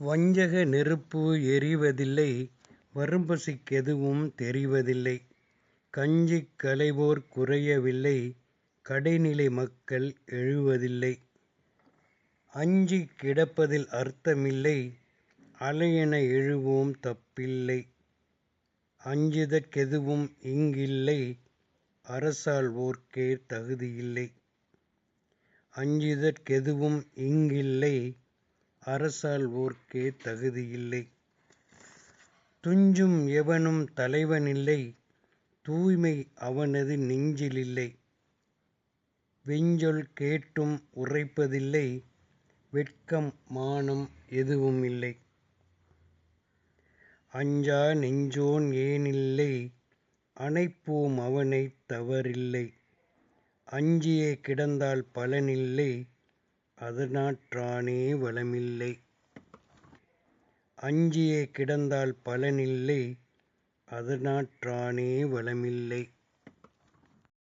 வஞ்சக நெருப்பு எரிவதில்லை வரும்பசிக் கெதுவும் தெரிவதில்லை கஞ்சிக் களைவோர் குறையவில்லை கடைநிலை மக்கள் எழுவதில்லை. அஞ்சிக் கிடப்பதில் அர்த்தமில்லை அலையென எழுவோம் தப்பில்லை அஞ்சுதற் கெதுவும் இங்கில்லை அரசாள்வோர்க்கே தகுதியில்லை. அஞ்சுதற் கெதுவும் இங்கில்லை அரசாள்வோர்க்கே தகுதியில்லை. துஞ்சும் எவனும் தலைவனில்லை. தூய்மை அவனது நெஞ்சிலில்லை. வெஞ்சொல் கேட்டும் உரைப்பதில்லை. வெட்கம் மானம் எதுவும் இல்லை அஞ்சா நெஞ்சோன் ஏனில்லை. அணைப்போம் அவனைத் தவறில்லை. அஞ்சியே கிடந்தால் பலனில்லை. அதனாற்றானே வளமில்லை. அஞ்சியே கிடந்தால் பலனில்லை அதனாற்றானே வளமில்லை.